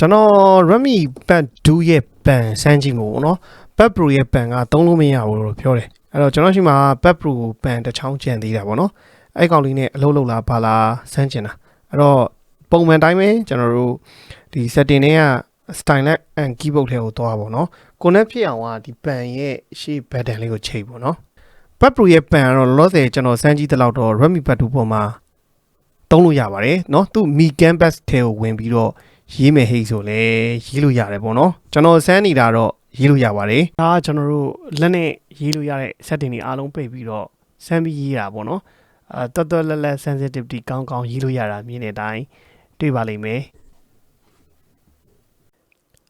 ကျွန်တော် Redmi Pad 2ရဲ့ပန်စမ်းကြည့်မို့ပေါ့နော် Pad Pro ရဲ့ပန်ကသုံးလို့မရဘူးလို့ပြောတယ်အဲ့တော့ကျွန်တော်ရှိမှာ Pad Pro ကိုပန်တစ်ချောင်းကျန်သေးတာပေါ့နော်အဲ့ကောင်လေးနဲ့အလုပ်လုပ်လာပါလားစမ်းကျင်တာအဲ့တော့ပုံမှန်တိုင်းပဲကျွန်တော်တို့ဒီ setting တွေက style and keyboard ထဲကိုသွားပါပေါ့နော် connect ဖြစ်အောင်ကဒီပန်ရဲ့ရှေ့ button လေးကိုချိန်ပေါ့နော် Pad Pro ရဲ့ပန်ကတော့လောလောဆယ်ကျွန်တော်စမ်းကြည့်တဲ့လောက်တော့ Redmi Pad 2ပေါ်မှာသုံးလို့ရပါတယ်เนาะသူ Mi Canvas ထဲကိုဝင်ပြီးတော့ ရေးမယ်ဟိတ်ဆိုလဲရေးလို့ရတယ်ပေါ့နော်ကျွန်တော်စမ်းနေတာတော့ရေးလို့ရပါတယ်ဒါကကျွန်တော်တို့လက်နဲ့ရေးလို့ရတဲ့ setting တွေအားလုံးပိတ်ပြီးတော့စမ်းပြီးရေးတာပေါ့နော်အဲတော်တော်လက်လက် sensitivity ကောင်းကောင်းရေးလို့ရတာမြင်တဲ့အတိုင်းတွေ့ပါလိမ့်မယ်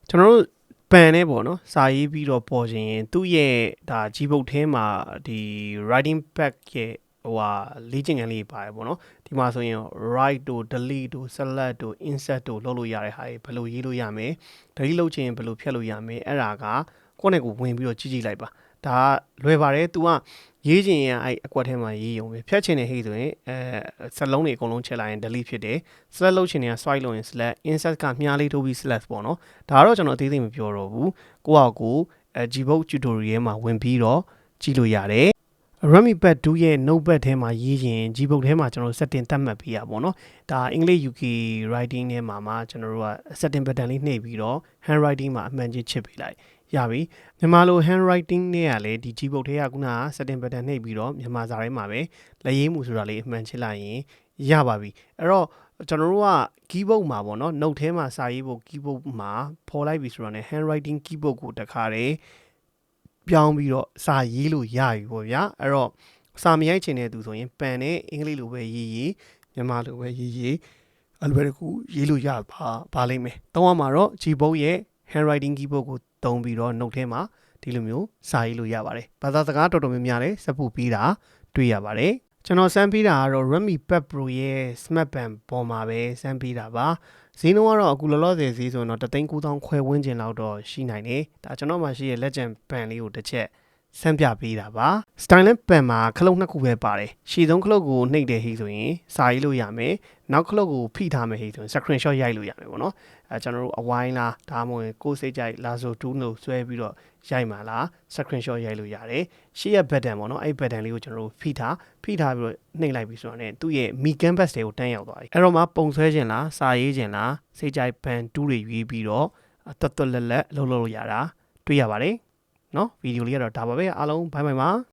ကျွန်တော်တို့ပန်နဲ့ပေါ့နော်စာရေးပြီးတော့ပေါ်ခြင်းရင်သူ့ရဲ့ဒါ Gbook ထဲမှာဒီ writing pad ရဲ့ ဟိုဟာလေ့ကျင့်ခန်းလေးပါတယ်ပေါ့နော်ဒီမှာဆိုရင် write တို့ delete တို့ select တို့ insert တို့လုပ်လို့ရတဲ့ဟာတွေဘယ်လိုရေးလို့ရမယ် delete လုပ်ချင်ရင်ဘယ်လိုဖြတ်လို့ရမယ်အဲ့ဒါကကိုယ့်နဲ့ကိုဝင်ပြီးတော့ကြည့်ကြည့်လိုက်ပါဒါကလွယ်ပါတယ် तू ကရေးချင်ရင်အဲ့အကွက်ထဲမှာရေးရုံပဲဖြတ်ချင်တဲ့ဟိဆိုရင်အဲစက်လုံးတွေအကုန်လုံးချက်လိုက်ရင် delete ဖြစ်တယ် select လုပ်ချင်ရင် swipe လုပ်ရင် select insert ကမြားလေးထိုးပြီး select ပေါ့နော်ဒါကတော့ကျွန်တော်အသေးသေးမပြောတော့ဘူးကိုယ့်ဟာကိုယ်အဲ Gbook tutorial မှာဝင်ပြီးတော့ကြည့်လို့ရတယ် Redmi Pad 2ရဲ့ notepad ထဲမှာရေးရင် Gbook ထဲမှာကျွန်တော် setting သတ်မှတ်ပေးရပါတော့။ဒါအင်္ဂလိပ် UK writing ထဲမှာမှာကျွန်တော်တို့က setting button လေးနှိပ်ပြီးတော့ handwriting မှာအမှန်ချင်းချစ်ပေးလိုက်ရပြီ။မြန်မာလို handwriting နဲ့ကလည်းဒီ Gbook ထဲကခုနက setting button နှိပ်ပြီးတော့မြန်မာစာထဲမှာပဲလက်ရေးမှုဆိုတာလေးအမှန်ချစ်လိုက်ရင်ရပါပြီ။အဲ့တော့ကျွန်တော်တို့က keyboard မှာပေါ့နော် note ထဲမှာစာရေးဖို့ keyboard မှာပေါ်လိုက်ပြီဆိုတော့ね handwriting keyboard ကိုတခါတည်း ပြောင်းပြီးတော့စာရေးလို့ရပြီပေါ့ဗျာအဲ့တော့စာမရိုက်ချင်တဲ့သူဆိုရင်ပန်နဲ့အင်္ဂလိပ်လိုပဲရေးရေးမြန်မာလိုပဲရေးရေးအလွယ်တကူရေးလို့ရပါပါလိမ့်မယ်။တောင်းရမှာတော့ Gbook ရဲ့ handwriting keyboard ကိုတုံးပြီးတော့ note ထဲမှာဒီလိုမျိုးစာရေးလို့ရပါတယ်။ဘာသာစကားတော်တော်များများလည်းစပ်ဖို့ပြီးတာတွေ့ရပါတယ်။ကျွန်တော်စမ်းပြီးတာကတော့ Redmi Pad Pro ရဲ့ Smart Band ပေါ်မှာပဲစမ်းပြီးတာပါ။ ဈေးနှုန်းကတော့အခုလောလောဆယ်ဈေးဆိုရင်တော့3,900ခွဲဝန်းကျင်လောက်တော့ရှိနိုင်တယ်။ဒါကျွန်တော်မှရှိရဲ့ Legend Band လေးကိုတစ်ချက်ဆန်းပြပေးတာပါ။ Styling Pen မှာခလုတ်နှစ်ခုပဲပါတယ်။ရှည်ဆုံးခလုတ်ကိုနှိပ်တဲ့ဟိဆိုရင်စာရေးလို့ရမယ်။နောက်ခလုတ်ကိုဖိထားမယ်ဟိဆိုရင် screenshot ရိုက်လို့ရမယ်ပေါ့နော်။အဲကျွန်တော်တို့အဝိုင်းလားဒါမှမဟုတ်ကိုယ်စိတ်ကြိုက်လာဆို2လို့ဆွဲပြီးတော့ရိုက်မှာလား screenshot ရိုက်လို့ရတယ်။ရှေ့ရဲ့ button ပေါ့နော်။အဲ့ button လေးကိုကျွန်တော်တို့ဖိထားဖိထားပြီးတော့နှိပ်လိုက်ပြီးဆိုတော့ ਨੇ သူ့ရဲ့ Mi Canvas တွေကိုတန်းရောက်သွားပြီ။အဲ့တော့မှပုံဆွဲခြင်းလားစာရေးခြင်းလားစိတ်ကြိုက် band 2တွေရွေးပြီးတော့တွတ်တွတ်လက်လက်လှုပ်လှုပ်လို့ရတာတွေ့ရပါတယ်။ เนาะဗီဒီယိုလေးကတော့ဒါပါပဲအားလုံးဘိုင်ဘိုင်ပါ